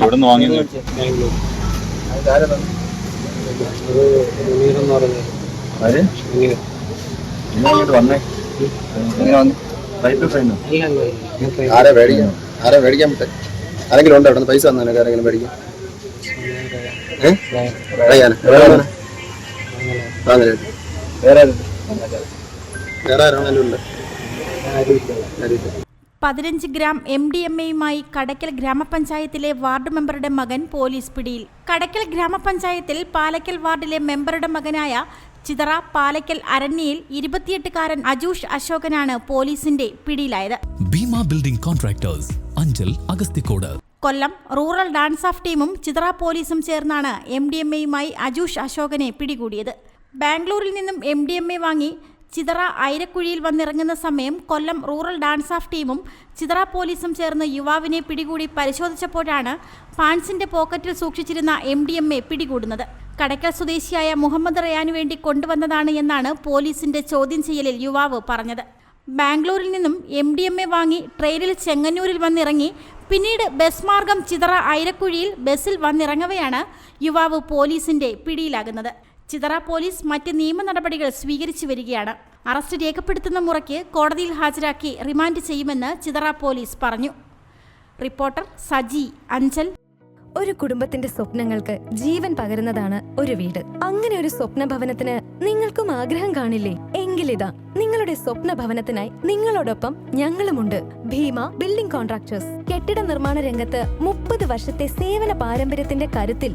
ഇവിടെ നിന്ന് വാങ്ങി ആര്? ആരാ മേടിക്കാൻ? ആരാ മേടിക്കാൻ പറ്റേ ആരെങ്കിലും ഉണ്ടോ അവിടെ പൈസ വന്നോ ആരെങ്കിലും മേടിക്കാൻ? വേറെ ആരും? ആരാണെങ്കിലും ഉണ്ട് ആരുമില്ല. പതിനഞ്ച് ഗ്രാം എം ഡി എം എയുമായി കടയ്ക്കൽ ഗ്രാമപഞ്ചായത്തിലെ വാർഡ് മെമ്പറുടെ മകൻ പോലീസ് പിടിയിൽ. കടയ്ക്കൽ ഗ്രാമപഞ്ചായത്തിൽ പാലക്കൽ വാർഡിലെ മെമ്പറുടെ മകനായ ചിതറ പാലക്കൽ അരണ്യയിൽ ഇരുപത്തിയെട്ടുകാരൻ അജൂഷ് അശോകനാണ് പോലീസിന്റെ പിടിയിലായത്. Bhima building contractors Anchal Agasthikode. Kollam rural DANSAF ടീമും ചിതറ പോലീസും ചേർന്നാണ് എം ഡി എം എയുമായി അജൂഷ് അശോകനെ പിടികൂടിയത്. ബാംഗ്ലൂരിൽ നിന്നും എം ഡി എം എ വാങ്ങി ചിതറ ഐരക്കുഴിയിൽ വന്നിറങ്ങുന്ന സമയം കൊല്ലം റൂറൽ ഡാൻസ് ഓഫ് ടീമും ചിതറ പോലീസും ചേർന്ന് യുവാവിനെ പിടികൂടി പരിശോധിച്ചപ്പോഴാണ് പാൻസിന്റെ പോക്കറ്റിൽ സൂക്ഷിച്ചിരുന്ന എം ഡി എം എ പിടികൂടുന്നത്. കടയ്ക്കൽ സ്വദേശിയായ മുഹമ്മദ് റയാനു വേണ്ടി കൊണ്ടുവന്നതാണ് എന്നാണ് പോലീസിന്റെ ചോദ്യം ചെയ്യലിൽ യുവാവ് പറഞ്ഞത്. ബാംഗ്ലൂരിൽ നിന്നും എം ഡി എം എ വാങ്ങി ട്രെയിനിൽ ചെങ്ങന്നൂരിൽ വന്നിറങ്ങി പിന്നീട് ബസ് മാർഗം ചിതറ ഐരക്കുഴിയിൽ ബസ്സിൽ വന്നിറങ്ങവെയാണ് യുവാവ് പോലീസിന്റെ പിടിയിലാകുന്നത്. ചിതറ പോലീസ് മറ്റ് നിയമ നടപടികൾ സ്വീകരിച്ചു വരികയാണ്. അറസ്റ്റ് രേഖപ്പെടുത്തുന്ന മുറയ്ക്ക് കോടതിയിൽ ഹാജരാക്കി റിമാൻഡ് ചെയ്യുമെന്ന് ചിതറ പോലീസ് പറഞ്ഞു. റിപ്പോർട്ടർ സജി അഞ്ചൽ. ഒരു കുടുംബത്തിന്റെ സ്വപ്നങ്ങൾക്ക് ജീവൻ പകരുന്നതാണ് ഒരു വീട്. അങ്ങനെ ഒരു സ്വപ്ന ഭവനത്തിന് നിങ്ങൾക്കും ആഗ്രഹം കാണില്ലേ? എങ്കിലിതാ നിങ്ങളുടെ സ്വപ്ന ഭവനത്തിനായി നിങ്ങളോടൊപ്പം ഞങ്ങളുമുണ്ട്. Bhima building contractors. കെട്ടിട നിർമ്മാണ രംഗത്ത് മുപ്പത് വർഷത്തെ സേവന പാരമ്പര്യത്തിന്റെ കരുത്തിൽ